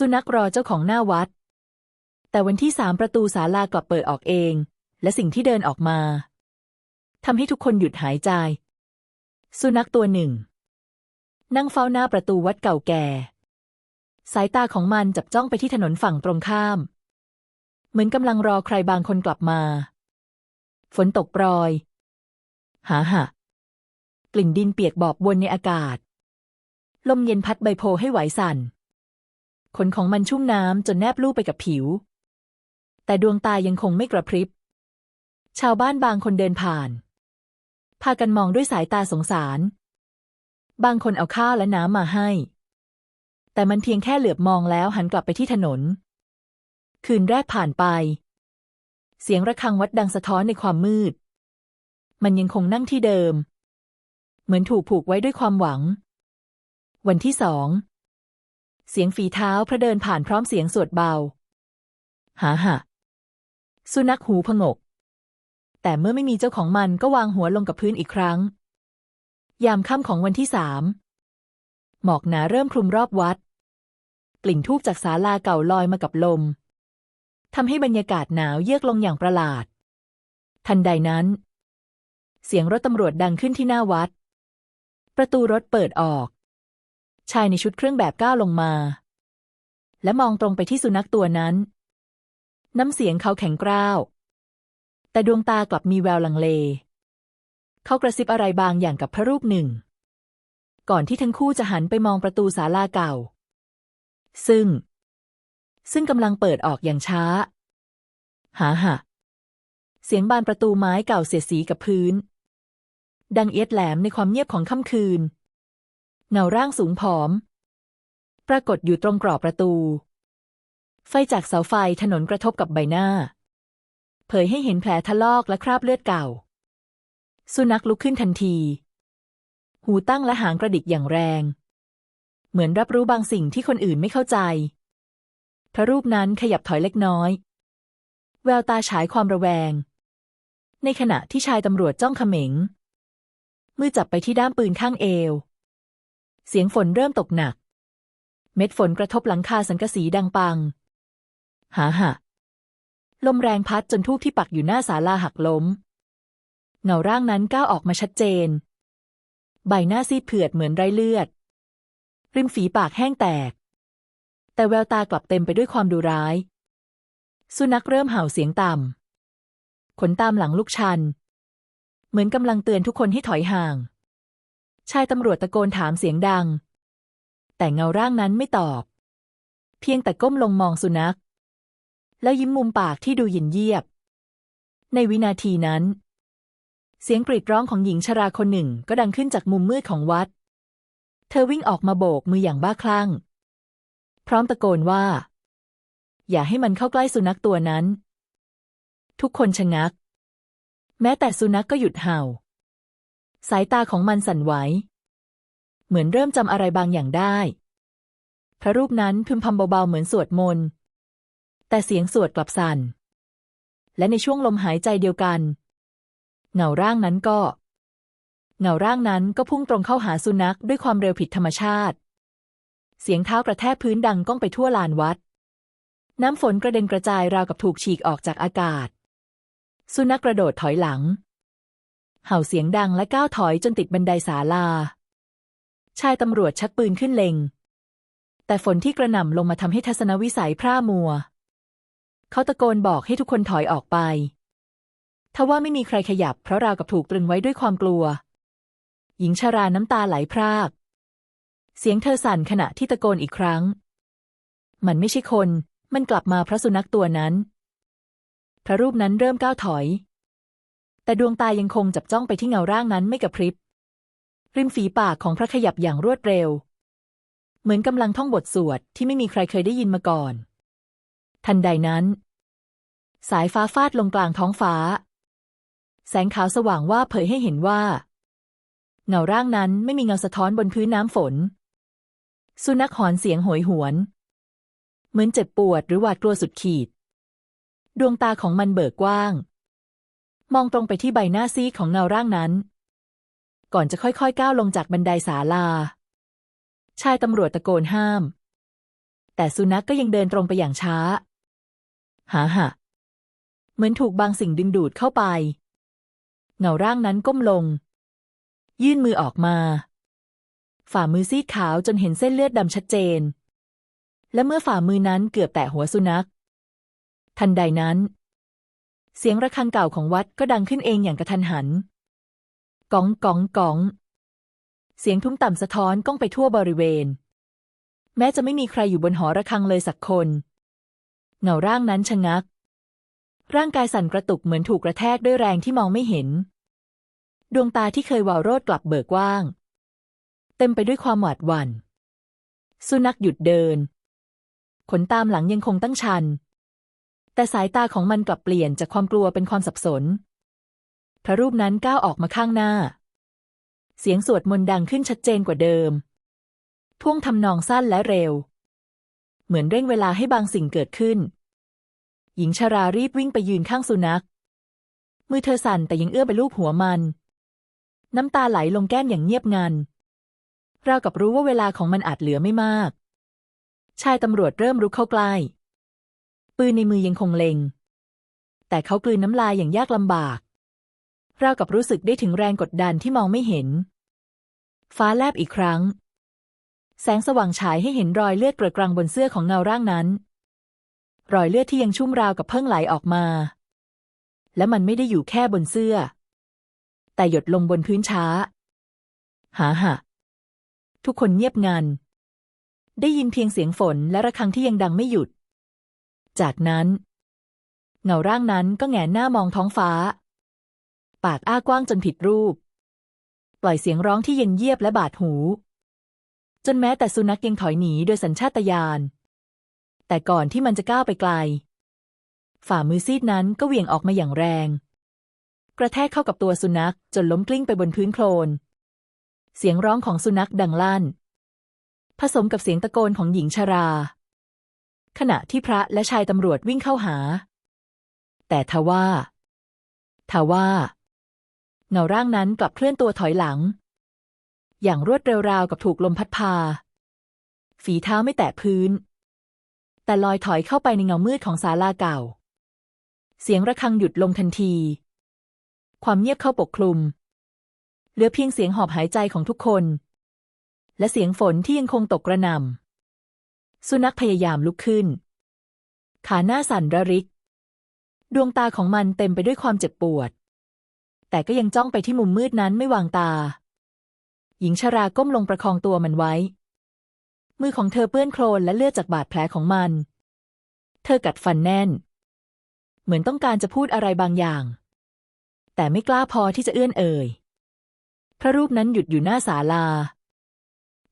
สุนัขรอเจ้าของหน้าวัด แต่วันที่สามประตูศาลากลับเปิดออกเอง และสิ่งที่เดินออกมาทำให้ทุกคนหยุดหายใจ สุนัขตัวหนึ่ง นั่งเฝ้าหน้าประตูวัดเก่าแก่ สายตาของมันจับจ้องไปที่ถนนฝั่งตรงข้าม เหมือนกำลังรอใครบางคนกลับมา ฝนตกปรอย หาหะกลิ่นดินเปียกบอบวนในอากาศ ลมเย็นพัดใบโพให้ไหวสั่น ขนของมันชุ่มน้ำจนแนบลูบไปกับผิว แต่ดวงตายังคงไม่กระพริบ ชาวบ้านบางคนเดินผ่าน พากันมองด้วยสายตาสงสาร บางคนเอาข้าวและน้ำมาให้ แต่มันเพียงแค่เหลือบมองแล้วหันกลับไปที่ถนน คืนแรกผ่านไป เสียงระฆังวัดดังสะท้อนในความมืด มันยังคงนั่งที่เดิม เหมือนถูกผูกไว้ด้วยความหวัง วันที่สอง เสียงฝีเท้าพระเดินผ่านพร้อมเสียงสวดเบาหาหะสุนัขหูผงก แต่เมื่อไม่มีเจ้าของมันก็วางหัวลงกับพื้นอีกครั้ง ยามค่ำของวันที่สามหมอกหนาเริ่มคลุมรอบวัด กลิ่นทูบจากศาลาเก่าลอยมากับลมทำให้บรรยากาศหนาวเยือกลงอย่างประหลาด ทันใดนั้น เสียงรถตำรวจดังขึ้นที่หน้าวัด ประตูรถเปิดออก ชายในชุดเครื่องแบบก้าวลงมา และมองตรงไปที่สุนัขตัวนั้น น้ำเสียงเขาแข็งกร้าว แต่ดวงตากลับมีแววลังเล เขากระซิบอะไรบางอย่างกับพระรูปหนึ่ง ก่อนที่ทั้งคู่จะหันไปมองประตูศาลาเก่า ซึ่ง ซึ่งกำลังเปิดออกอย่างช้า หาหะเสียงบานประตูไม้เก่าเสียสีกับพื้น ดังเอียดแหลมในความเงียบของค่ำคืน เงาร่างสูงผอม ปรากฏอยู่ตรงกรอบประตู ไฟจากเสาไฟถนนกระทบกับใบหน้า เผยให้เห็นแผลทะลอกและคราบเลือดเก่า สุนัขลุกขึ้นทันที หูตั้งและหางกระดิกอย่างแรง เหมือนรับรู้บางสิ่งที่คนอื่นไม่เข้าใจ พระรูปนั้นขยับถอยเล็กน้อย แววตาฉายความระแวง ในขณะที่ชายตำรวจจ้องเขม็งมือจับไปที่ด้ามปืนข้างเอว เสียงฝนเริ่มตกหนัก เม็ดฝนกระทบหลังคาสังกะสีดังปัง หาหะลมแรงพัดจนทูบที่ปักอยู่หน้าศาลาหักล้ม เงาร่างนั้นก้าวออกมาชัดเจน ใบหน้าซีดเผือดเหมือนไร้เลือด ริมฝีปากแห้งแตก แต่แววตากลับเต็มไปด้วยความดุร้าย สุนัขเริ่มเห่าเสียงต่ำขนตามหลังลูกชัน เหมือนกำลังเตือนทุกคนให้ถอยห่าง ชายตำรวจตะโกนถามเสียงดัง แต่เงาร่างนั้นไม่ตอบ เพียงแต่ก้มลงมองสุนัข แล้วยิ้มมุมปากที่ดูหยินเยียบ ในวินาทีนั้น เสียงกรีดร้องของหญิงชราคนหนึ่งก็ดังขึ้นจากมุมมืดของวัด เธอวิ่งออกมาโบกมืออย่างบ้าคลั่ง พร้อมตะโกนว่า อย่าให้มันเข้าใกล้สุนัขตัวนั้น ทุกคนชะงัก แม้แต่สุนัขกก็หยุดเห่า สายตาของมันสั่นไหว เหมือนเริ่มจำอะไรบางอย่างได้ พระรูปนั้นพึมพำเบาๆเหมือนสวดมนต์ แต่เสียงสวดกลับสั่น และในช่วงลมหายใจเดียวกัน เงาร่างนั้นก็ เงาร่างนั้นก็พุ่งตรงเข้าหาสุนัขด้วยความเร็วผิดธรรมชาติ เสียงเท้ากระแทกพื้นดังก้องไปทั่วลานวัด น้ำฝนกระเด็นกระจายราวกับถูกฉีกออกจากอากาศ สุนัขกระโดดถอยหลัง เห่าเสียงดังและก้าวถอยจนติดบันไดศาลา ชายตำรวจชักปืนขึ้นเล็ง แต่ฝนที่กระหน่ำลงมาทำให้ทัศนวิสัยพร่ามัว เขาตะโกนบอกให้ทุกคนถอยออกไป ทว่าไม่มีใครขยับเพราะราวกับถูกตรึงไว้ด้วยความกลัว หญิงชาราน้ำตาไหลพราก เสียงเธอสั่นขณะที่ตะโกนอีกครั้ง มันไม่ใช่คน มันกลับมาเพราะสุนัขตัวนั้น พระรูปนั้นเริ่มก้าวถอย แต่ดวงตายังคงจับจ้องไปที่เงาร่างนั้นไม่กระพริบ ริมฝีปากของพระขยับอย่างรวดเร็ว เหมือนกำลังท่องบทสวดที่ไม่มีใครเคยได้ยินมาก่อน ทันใดนั้น สายฟ้าฟาดลงกลางท้องฟ้า แสงขาวสว่างว่าเผยให้เห็นว่า เงาร่างนั้นไม่มีเงาสะท้อนบนพื้นน้ำฝน สุนัขหอนเสียงโหยหวน เหมือนเจ็บปวดหรือหวาดกลัวสุดขีด ดวงตาของมันเบิกกว้าง มองตรงไปที่ใบหน้าซีดของเงาร่างนั้น ก่อนจะค่อยๆก้าวลงจากบันไดศาลา ชายตำรวจตะโกนห้าม แต่สุนัขกก็ยังเดินตรงไปอย่างช้า หาหะเหมือนถูกบางสิ่งดึงดูดเข้าไป เงาร่างนั้นก้มลง ยื่นมือออกมา ฝ่ามือซีดขาวจนเห็นเส้นเลือดดำชัดเจน และเมื่อฝ่ามือนั้นเกือบแตะหัวสุนัข ทันใดนั้น เสียงระฆังเก่าของวัดก็ดังขึ้นเองอย่างกระทันหันก้องก้องก้อง เสียงทุ้มต่ำสะท้อนก้องไปทั่วบริเวณ แม้จะไม่มีใครอยู่บนหอระฆังเลยสักคน เงาร่างนั้นชะงัก ร่างกายสั่นกระตุกเหมือนถูกกระแทกด้วยแรงที่มองไม่เห็น ดวงตาที่เคยวาวโรดกลับเบิกว่าง เต็มไปด้วยความหวาดหวัน่น สุนัขหยุดเดิน ขนตามหลังยังคงตั้งชัน แต่สายตาของมันกลับเปลี่ยนจากความกลัวเป็นความสับสน พระรูปนั้นก้าวออกมาข้างหน้า เสียงสวดมนต์ดังขึ้นชัดเจนกว่าเดิม ท่วงทำนองสั้นและเร็ว เหมือนเร่งเวลาให้บางสิ่งเกิดขึ้น หญิงชารารีบวิ่งไปยืนข้างสุนัข มือเธอสั่นแต่ยังเอื้อไปลูบหัวมัน น้ำตาไหลลงแก้มอย่างเงียบงันราวกับรู้ว่าเวลาของมันอาจเหลือไม่มาก ชายตำรวจเริ่มรุกเข้าใกล้ ปืนในมือยังคงเล็ง แต่เขากลืนน้ำลายอย่างยากลำบาก ราวกับรู้สึกได้ถึงแรงกดดันที่มองไม่เห็น ฟ้าแลบอีกครั้ง แสงสว่างฉายให้เห็นรอยเลือดเกระกรังบนเสื้อของเงาร่างนั้น รอยเลือดที่ยังชุ่มราวกับเพิ่งไหลออกมา และมันไม่ได้อยู่แค่บนเสื้อ แต่หยดลงบนพื้นช้า หาหะทุกคนเงียบงันได้ยินเพียงเสียงฝนและระฆังที่ยังดังไม่หยุด จากนั้น เงาร่างนั้นก็แงนหน้ามองท้องฟ้า ปากอ้ากว้างจนผิดรูป ปล่อยเสียงร้องที่เย็นเยียบและบาดหู จนแม้แต่สุนัขยังถอยหนีโดยสัญชาตญาณแต่ก่อนที่มันจะก้าวไปไกล ฝ่ามือซีดนั้นก็เหวี่ยงออกมาอย่างแรง กระแทกเข้ากับตัวสุนัขจนล้มกลิ้งไปบนพื้นโคลน เสียงร้องของสุนัขดังลั่น ผสมกับเสียงตะโกนของหญิงชารา ขณะที่พระและชายตำรวจวิ่งเข้าหา แต่ทว่าทว่าเงาร่างนั้นกลับเคลื่อนตัวถอยหลัง อย่างรวดเร็วราวกับถูกลมพัดพา ฝีเท้าไม่แตะพื้น แต่ลอยถอยเข้าไปในเงามืดของศาลาเก่า เสียงระฆังหยุดลงทันที ความเงียบเข้าปกคลุม เหลือเพียงเสียงหอบหายใจของทุกคน และเสียงฝนที่ยังคงตกกระหน่ำ สุนัขพยายามลุกขึ้น ขาหน้าสั่นระริก ดวงตาของมันเต็มไปด้วยความเจ็บปวด แต่ก็ยังจ้องไปที่มุมมืดนั้นไม่วางตา หญิงชราก้มลงประคองตัวมันไว้ มือของเธอเปื้อนโคลนและเลือดจากบาดแผลของมัน เธอกัดฟันแน่น เหมือนต้องการจะพูดอะไรบางอย่าง แต่ไม่กล้าพอที่จะเอื้อนเอ่ยพระรูปนั้นหยุดอยู่หน้าศาลา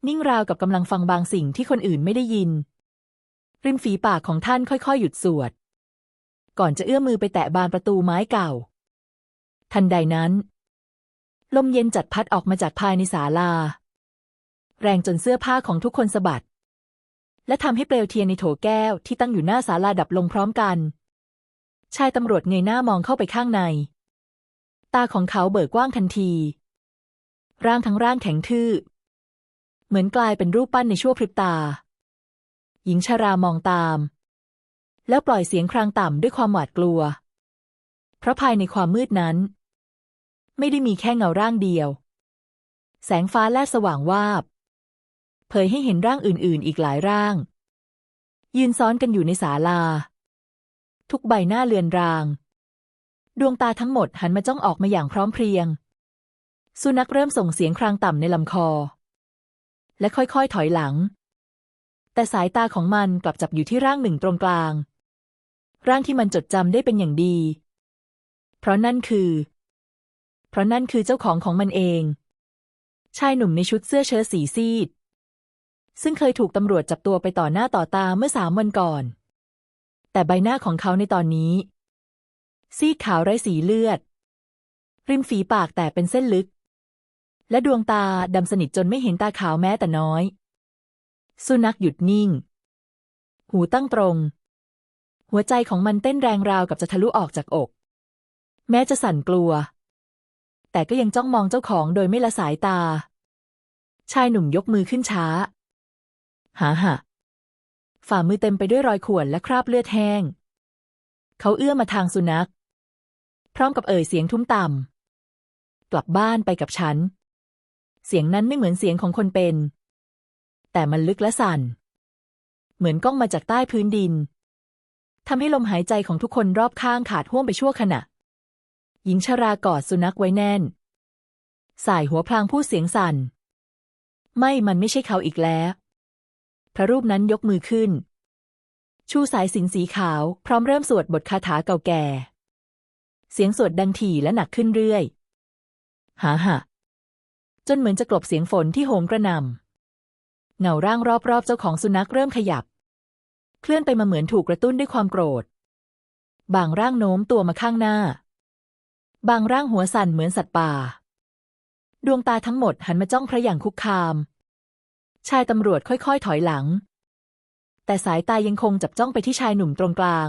นิ่งราวกับกำลังฟังบางสิ่งที่คนอื่นไม่ได้ยิน ริมฝีปากของท่านค่อยๆ หยุดสวด ก่อนจะเอื้อมมือไปแตะบานประตูไม้เก่า ทันใดนั้น ลมเย็นจัดพัดออกมาจากภายในศาลา แรงจนเสื้อผ้าของทุกคนสะบัด และทำให้เปลวเทียนในโถแก้วที่ตั้งอยู่หน้าศาลาดับลงพร้อมกัน ชายตำรวจเงยหน้ามองเข้าไปข้างใน ตาของเขาเบิกกว้างทันทีร่างทั้งร่างแข็งทื่อ เหมือนกลายเป็นรูปปั้นในชั่วพริบตา หญิงชารามองตาม แล้วปล่อยเสียงครางต่ำด้วยความหวาดกลัว เพราะภายในความมืดนั้น ไม่ได้มีแค่เงาร่างเดียว แสงฟ้าแลบสว่างวาบ เผยให้เห็นร่างอื่นๆ อีกหลายร่าง ยืนซ้อนกันอยู่ในศาลา ทุกใบหน้าเลือนราง ดวงตาทั้งหมดหันมาจ้องออกมาอย่างพร้อมเพรียง สุนัขเริ่มส่งเสียงครางต่ำในลำคอ และค่อยๆ ถอยหลัง แต่สายตาของมันกลับจับอยู่ที่ร่างหนึ่งตรงกลาง ร่างที่มันจดจำได้เป็นอย่างดี เพราะนั่นคือ เพราะนั่นคือเจ้าของของมันเอง ชายหนุ่มในชุดเสื้อเชิ้ตสีซีด ซึ่งเคยถูกตำรวจจับตัวไปต่อหน้าต่อตาเมื่อสามวันก่อน แต่ใบหน้าของเขาในตอนนี้ ซีดขาวไร้สีเลือด ริมฝีปากแต่เป็นเส้นลึก และดวงตาดำสนิทจนไม่เห็นตาขาวแม้แต่น้อย สุนัขหยุดนิ่ง หูตั้งตรง หัวใจของมันเต้นแรงราวกับจะทะลุออกจากอก แม้จะสั่นกลัว แต่ก็ยังจ้องมองเจ้าของโดยไม่ละสายตา ชายหนุ่มยกมือขึ้นช้า หาหะฝ่ามือเต็มไปด้วยรอยข่วนและคราบเลือดแห้ง เขาเอื้อมมาทางสุนัข พร้อมกับเอ่ยเสียงทุ้มต่ำกลับบ้านไปกับฉัน เสียงนั้นไม่เหมือนเสียงของคนเป็น แต่มันลึกและสั่น เหมือนก้องมาจากใต้พื้นดินทำให้ลมหายใจของทุกคนรอบข้างขาดห่วงไปชั่วขณะ หญิงชรากอดสุนัขไว้แน่น สายหัวพลางพูดเสียงสั่น ไม่มันไม่ใช่เขาอีกแล้ว พระรูปนั้นยกมือขึ้น ชูสายสินสีขาว พร้อมเริ่มสวดบทคาถาเก่าแก่ เสียงสวดดังถี่และหนักขึ้นเรื่อย หาหะ จนเหมือนจะกลบเสียงฝนที่โหมกระหน่ำเงาร่างรอบๆเจ้าของสุนัขเริ่มขยับ เคลื่อนไปมาเหมือนถูกกระตุ้นด้วยความโกรธ บางร่างโน้มตัวมาข้างหน้า บางร่างหัวสั่นเหมือนสัตว์ป่า ดวงตาทั้งหมดหันมาจ้องพระอย่างคุกคาม ชายตำรวจค่อยๆ ถอยหลัง แต่สายตายังคงจับจ้องไปที่ชายหนุ่มตรงกลาง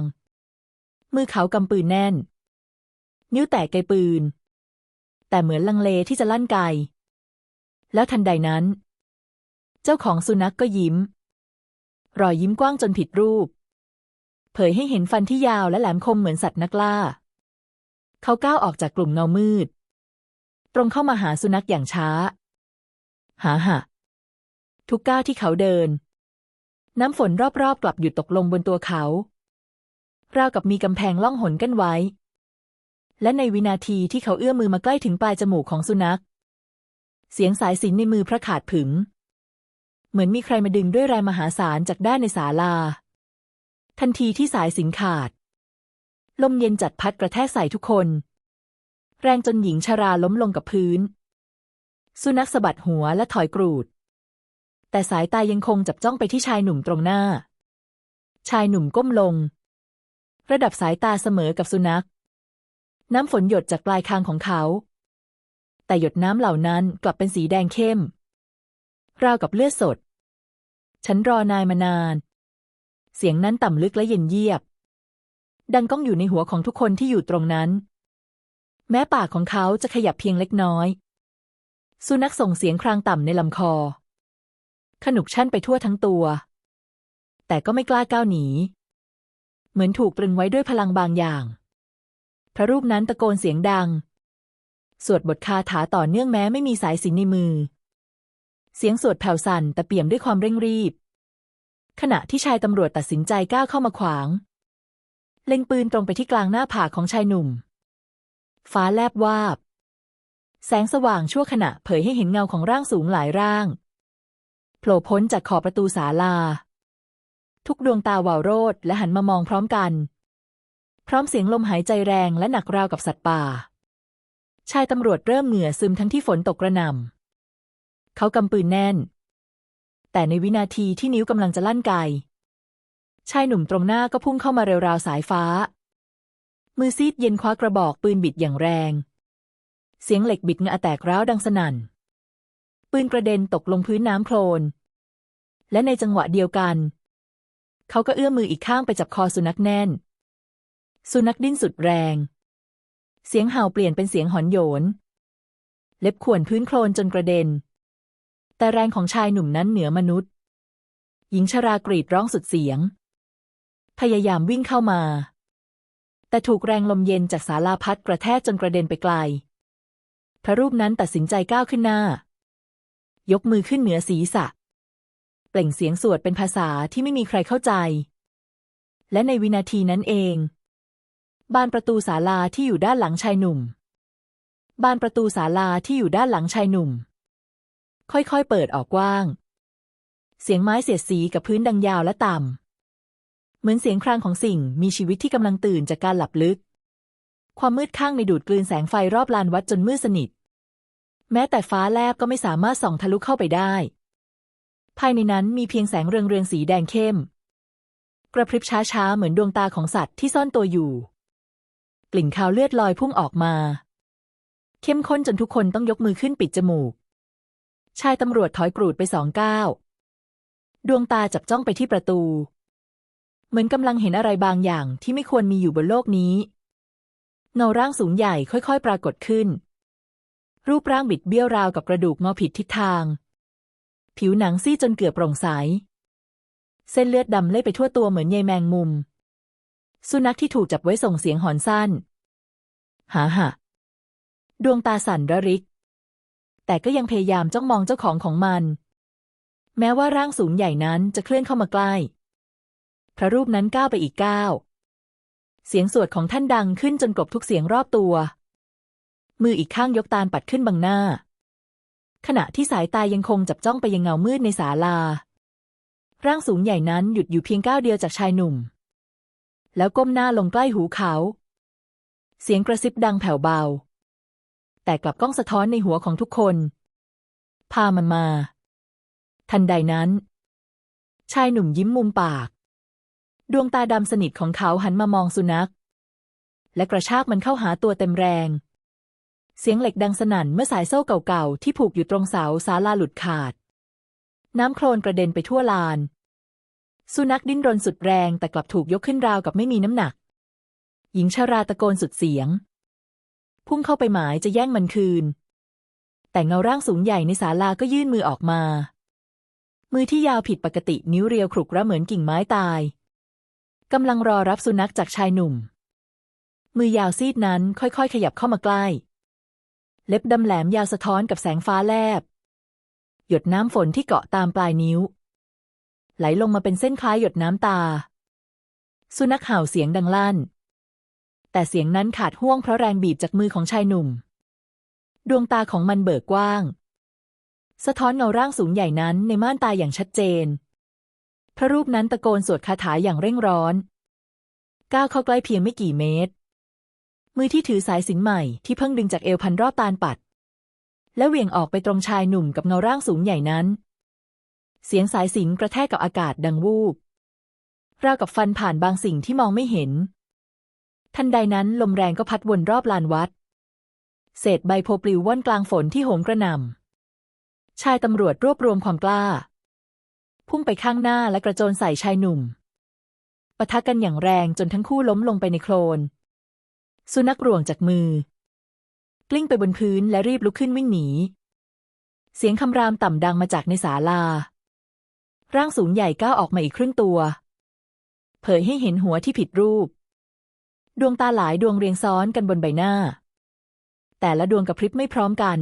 มือเขากำปืนแน่น นิ้วแตะไกปืน แต่เหมือนลังเลที่จะลั่นไก แล้วทันใดนั้น เจ้าของสุนัขกก็ยิ้ม รอยยิ้มกว้างจนผิดรูป เผยให้เห็นฟันที่ยาวและแหลมคมเหมือนสัตว์นักล่า เขาก้าวออกจากกลุ่มเงามืด ตรงเข้ามาหาสุนัขอย่างช้า หาหะทุกก้าวที่เขาเดิน น้ำฝนรอบๆ กลับหยุดตกลงบนตัวเขา ราวกับมีกำแพงล่องหนกั้นไว้ และในวินาทีที่เขาเอื้อมมือมาใกล้ถึงปลายจมูกของสุนัข เสียงสายสินในมือพระขาดผึงเหมือนมีใครมาดึงด้วยแรงมหาศาลจากด้านในศาลา ทันทีที่สายสินขาด ลมเย็นจัดพัดกระแทกใส่ทุกคน แรงจนหญิงชราล้มลงกับพื้น สุนัขสะบัดหัวและถอยกรูด แต่สายตายังคงจับจ้องไปที่ชายหนุ่มตรงหน้า ชายหนุ่มก้มลง ระดับสายตาเสมอกับสุนัข น้ำฝนหยดจากปลายคางของเขา แต่หยดน้ำเหล่านั้นกลับเป็นสีแดงเข้ม ราวกับเลือดสด ฉันรอนายมานาน เสียงนั้นต่ำลึกและเย็นเยียบ ดังก้องอยู่ในหัวของทุกคนที่อยู่ตรงนั้น แม้ปากของเขาจะขยับเพียงเล็กน้อย สุนัขส่งเสียงครางต่ำในลำคอ ขนุกชั่นไปทั่วทั้งตัว แต่ก็ไม่กล้าก้าวหนี เหมือนถูกตรึงไว้ด้วยพลังบางอย่าง พระรูปนั้นตะโกนเสียงดัง สวดบทคาถาต่อเนื่องแม้ไม่มีสายสินในมือ เสียงสวดแผ่วสั่นแต่เปี่ยมด้วยความเร่งรีบ ขณะที่ชายตำรวจตัดสินใจก้าวเข้ามาขวาง เล็งปืนตรงไปที่กลางหน้าผากของชายหนุ่ม ฟ้าแลบวาบ แสงสว่างชั่วขณะเผยให้เห็นเงาของร่างสูงหลายร่างโผล่พ้นจากขอบประตูศาลา ทุกดวงตาวาวโรดและหันมามองพร้อมกัน พร้อมเสียงลมหายใจแรงและหนักราวกับสัตว์ป่า ชายตำรวจเริ่มเหงื่อซึมทั้งที่ฝนตกกระหน่ำเขากำปืนแน่น แต่ในวินาทีที่นิ้วกำลังจะลั่นไก ชายหนุ่มตรงหน้าก็พุ่งเข้ามาเร็วราวสายฟ้า มือซีดเย็นคว้ากระบอกปืนบิดอย่างแรง เสียงเหล็กบิดเงาแตกร้าวดังสนั่น ปืนกระเด็นตกลงพื้นน้ำโคลน และในจังหวะเดียวกัน เขาก็เอื้อมมืออีกข้างไปจับคอสุนัขแน่น สุนัขดิ้นสุดแรง เสียงเห่าเปลี่ยนเป็นเสียงหอนโยน เล็บข่วนพื้นโคลนจนกระเด็น แต่แรงของชายหนุ่มนั้นเหนือมนุษย์ หญิงชรากรีดร้องสุดเสียง พยายามวิ่งเข้ามา แต่ถูกแรงลมเย็นจากศาลาพัดกระแทกจนกระเด็นไปไกล พระรูปนั้นตัดสินใจก้าวขึ้นหน้า ยกมือขึ้นเหนือศีรษะ เปล่งเสียงสวดเป็นภาษาที่ไม่มีใครเข้าใจ และในวินาทีนั้นเอง บานประตูศาลาที่อยู่ด้านหลังชายหนุ่ม บานประตูศาลาที่อยู่ด้านหลังชายหนุ่ม ค่อยๆเปิดออกกว้าง เสียงไม้เสียดสีกับพื้นดังยาวและต่ำ เหมือนเสียงครางของสิ่งมีชีวิตที่กำลังตื่นจากการหลับลึก ความมืดข้างในดูดกลืนแสงไฟรอบลานวัดจนมืดสนิท แม้แต่ฟ้าแลบก็ไม่สามารถส่องทะลุเข้าไปได้ ภายในนั้นมีเพียงแสงเรืองเรืองๆสีแดงเข้ม กระพริบช้าๆเหมือนดวงตาของสัตว์ที่ซ่อนตัวอยู่ ลิ่นคาวเลือดลอยพุ่งออกมา เข้มข้นจนทุกคนต้องยกมือขึ้นปิดจมูก ชายตำรวจถอยกรูดไปสองก้าวดวงตาจับจ้องไปที่ประตู เหมือนกำลังเห็นอะไรบางอย่างที่ไม่ควรมีอยู่บนโลกนี้เงาร่างสูงใหญ่ค่อยๆ ปรากฏขึ้น รูปร่างบิดเบี้ยวราวกับกระดูกงอผิดทิศทาง ผิวหนังซีดจนเกือบโปร่งใส เส้นเลือดดำเล่ยไปทั่วตัวเหมือนใยแมงมุม สุนัขที่ถูกจับไว้ส่งเสียงหอนสั้นหาหะดวงตาสั่นระริก แต่ก็ยังพยายามจ้องมองเจ้าของของมัน แม้ว่าร่างสูงใหญ่นั้นจะเคลื่อนเข้ามาใกล้ พระรูปนั้นก้าวไปอีกก้าวเสียงสวดของท่านดังขึ้นจนกลบทุกเสียงรอบตัว มืออีกข้างยกตาลปัดขึ้นบังหน้า ขณะที่สายตายังคงจับจ้องไปยังเงามืดในศาลา ร่างสูงใหญ่นั้นหยุดอยู่เพียงก้าวเดียวจากชายหนุ่ม แล้วก้มหน้าลงใกล้หูเขา เสียงกระซิบดังแผ่วเบา แต่กลับก้องสะท้อนในหัวของทุกคน พามันมา ทันใดนั้น ชายหนุ่มยิ้มมุมปาก ดวงตาดำสนิทของเขาหันมามองสุนัข และกระชากมันเข้าหาตัวเต็มแรง เสียงเหล็กดังสนั่นเมื่อสายโซ่เก่าๆที่ผูกอยู่ตรงเสาศาลาหลุดขาด น้ำโคลนกระเด็นไปทั่วลาน สุนัขดิ้นรนสุดแรงแต่กลับถูกยกขึ้นราวกับไม่มีน้ำหนัก หญิงชาราตะโกนสุดเสียง พุ่งเข้าไปหมายจะแย่งมันคืน แต่เงาร่างสูงใหญ่ในศาลาก็ยื่นมือออกมา มือที่ยาวผิดปกตินิ้วเรียวขรุกระเหมือนกิ่งไม้ตายกำลังรอรับสุนัขจากชายหนุ่ม มือยาวซีดนั้นค่อยๆ ขยับเข้ามาใกล้ เล็บดำแหลมยาวสะท้อนกับแสงฟ้าแลบ หยดน้ำฝนที่เกาะตามปลายนิ้ว ไหลลงมาเป็นเส้นคล้ายหยดน้ำตา สุนัขเห่าเสียงดังลั่น แต่เสียงนั้นขาดห่วงเพราะแรงบีบจากมือของชายหนุ่ม ดวงตาของมันเบิกกว้าง สะท้อนเงาร่างสูงใหญ่นั้นในม่านตาอย่างชัดเจน พระรูปนั้นตะโกนสวดคาถาอย่างเร่งร้อน ก้าวเข้าใกล้เพียงไม่กี่เมตร มือที่ถือสายสินใหม่ที่เพิ่งดึงจากเอวพันรอบตาลปัด แล้วเหวี่ยงออกไปตรงชายหนุ่มกับเงาร่างสูงใหญ่นั้น เสียงสายสิญจนกระแทกกับอากาศดังวูบราวกับฟันผ่านบางสิ่งที่มองไม่เห็น ทันใดนั้นลมแรงก็พัดวนรอบลานวัด เศษใบโพปลิวว่อนกลางฝนที่โหมกระหน่ำชายตำรวจรวบรวมความกล้า พุ่งไปข้างหน้าและกระโจนใส่ชายหนุ่มปะทะกันอย่างแรงจนทั้งคู่ล้มลงไปในโคลน สุนัขร่วงจากมือ กลิ้งไปบนพื้นและรีบลุกขึ้นวิ่งหนี เสียงคำรามต่ำดังมาจากในศาลา ร่างสูงใหญ่ก้าวออกมาอีกครึ่งตัว เผยให้เห็นหัวที่ผิดรูป ดวงตาหลายดวงเรียงซ้อนกันบนใบหน้า แต่ละดวงกระพริบไม่พร้อมกัน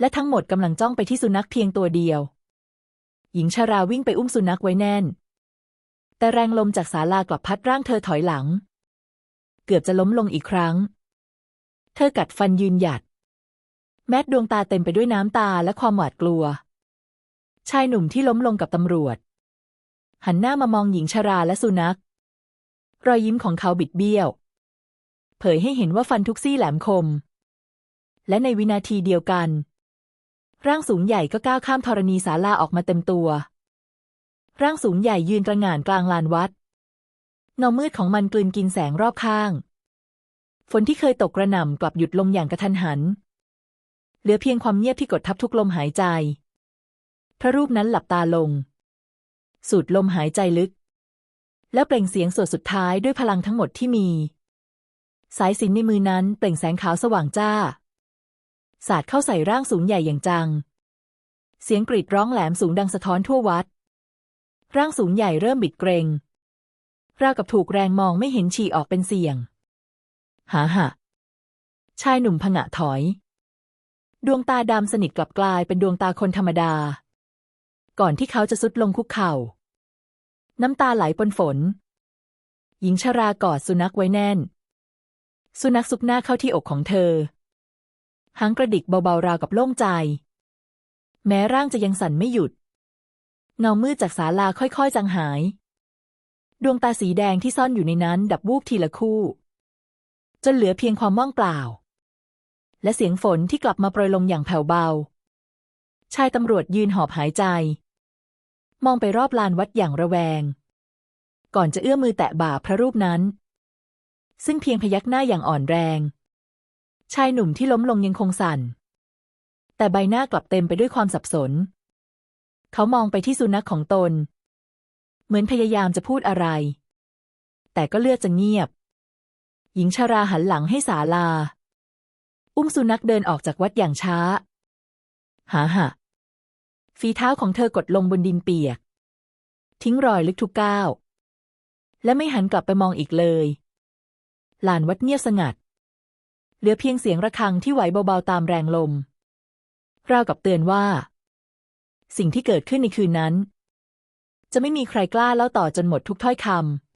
และทั้งหมดกำลังจ้องไปที่สุนัขเพียงตัวเดียว หญิงชาราวิ่งไปอุ้มสุนัขไว้แน่น แต่แรงลมจากศาลากลับพัดร่างเธอถอยหลัง เกือบจะล้มลงอีกครั้ง เธอกัดฟันยืนหยัด แม้ดวงตาเต็มไปด้วยน้ำตาและความหวาดกลัว ชายหนุ่มที่ล้มลงกับตำรวจ หันหน้ามามองหญิงชาราและสุนัข รอยยิ้มของเขาบิดเบี้ยว เผยให้เห็นว่าฟันทุกซี่แหลมคม และในวินาทีเดียวกัน ร่างสูงใหญ่ก็ก้าวข้ามธรณีศาลาออกมาเต็มตัว ร่างสูงใหญ่ยืนตระหง่านกลางลานวัดเงามืดของมันกลืนกินแสงรอบข้าง ฝนที่เคยตกกระหน่ำกลับหยุดลงอย่างกระทันหัน เหลือเพียงความเงียบที่กดทับทุกลมหายใจ พระรูปนั้นหลับตาลง สูดลมหายใจลึก แล้วเปล่งเสียงสวดสุดท้ายด้วยพลังทั้งหมดที่มี สายสินในมือนั้นเปล่งแสงขาวสว่างจ้า สาดเข้าใส่ร่างสูงใหญ่อย่างจัง เสียงกรีดร้องแหลมสูงดังสะท้อนทั่ววัด ร่างสูงใหญ่เริ่มบิดเกรงราวกับถูกแรงมองไม่เห็นฉี่ออกเป็นเสียง หาหะชายหนุ่มผงะถอย ดวงตาดำสนิทกลับกลายเป็นดวงตาคนธรรมดา ก่อนที่เขาจะสุดลงคุกเข่า น้ำตาไหลปนฝน หญิงชรากอดสุนัขไว้แน่น สุนัขซุกหน้าเข้าที่อกของเธอ หางกระดิกเบาๆราวกับโล่งใจ แม้ร่างจะยังสั่นไม่หยุด เงามืดจากศาลาค่อยๆจางหาย ดวงตาสีแดงที่ซ่อนอยู่ในนั้นดับวูบทีละคู่ จนเหลือเพียงความว่างเปล่า และเสียงฝนที่กลับมาโปรยลงอย่างแผ่วเบา ชายตำรวจยืนหอบหายใจ มองไปรอบลานวัดอย่างระแวง ก่อนจะเอื้อมมือแตะบ่าพระรูปนั้น ซึ่งเพียงพยักหน้าอย่างอ่อนแรง ชายหนุ่มที่ล้มลงยังคงสั่น แต่ใบหน้ากลับเต็มไปด้วยความสับสน เขามองไปที่สุนัขของตน เหมือนพยายามจะพูดอะไร แต่ก็เลือกจะเงียบ หญิงชาราหันหลังให้ศาลา อุ้มสุนัขเดินออกจากวัดอย่างช้าหาหะ ฝีเท้าของเธอกดลงบนดินเปียก ทิ้งรอยลึกทุกก้าว และไม่หันกลับไปมองอีกเลยลานวัดเงียบสงัด เหลือเพียงเสียงระฆังที่ไหวเบาๆตามแรงลม ราวกับเตือนว่า สิ่งที่เกิดขึ้นในคืนนั้น จะไม่มีใครกล้าเล่าต่อจนหมดทุกถ้อยคำ